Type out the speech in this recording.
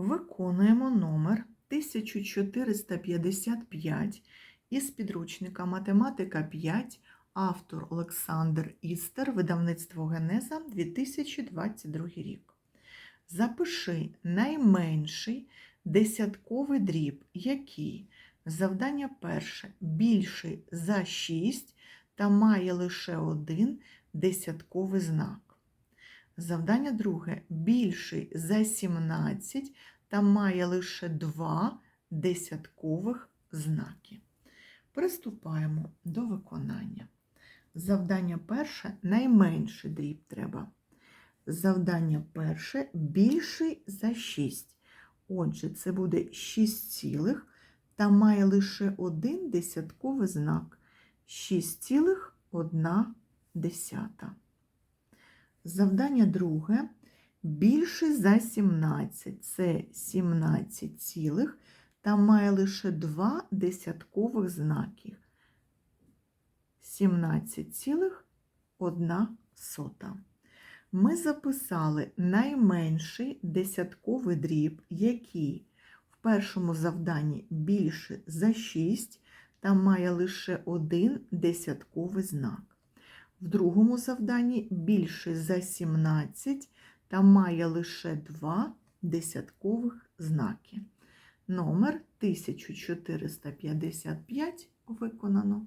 Виконуємо номер 1455 із підручника Математика 5, автор Олександр Істер, видавництво Генеза 2022 рік. Запиши найменший десятковий дріб, який завдання перше більший за 6 та має лише один десятковий знак. Завдання друге більший за 17 та має лише два десяткових знаки. Приступаємо до виконання. Завдання перше найменший дріб треба. Завдання перше більший за 6. Отже, це буде 6 цілих та має лише один десятковий знак 6,1 десята. Завдання друге більше за 17. Це 17 цілих та має лише два десяткових знаків. 17,1 сота. Ми записали найменший десятковий дріб, який в першому завданні більше за 6 та має лише один десятковий знак. В другому завданні більше за 17 та має лише два десяткових знаки. Номер 1455 виконано.